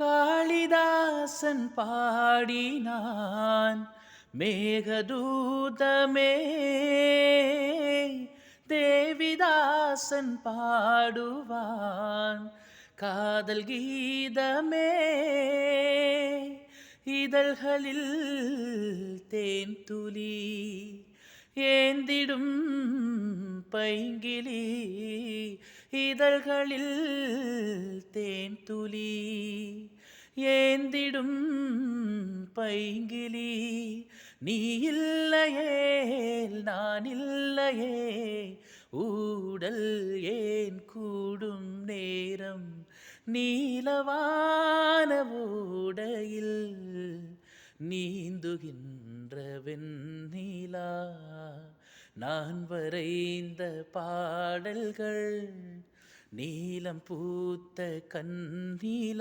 காளிதாசன் பாடினான் மேகதூதமே தேவிதாசன் பாடுவான் காதல் கீதமே இதழ்களில் தேன் துளி ஏந்திடும் பைங்கிலி இதழ்களில் தேன் துளி? ஏந்திடும் பைங்கிலி. நீ இல்லையே நான் இல்லையே. ஊடல் ஏன் கூடும் நேரம்? நீலவான ஓடையில் நீந்துகின்ற வெண்ணிலா. நான் வரைந்த பாடல்கள் நீலம் பூத்த கண்ணீலா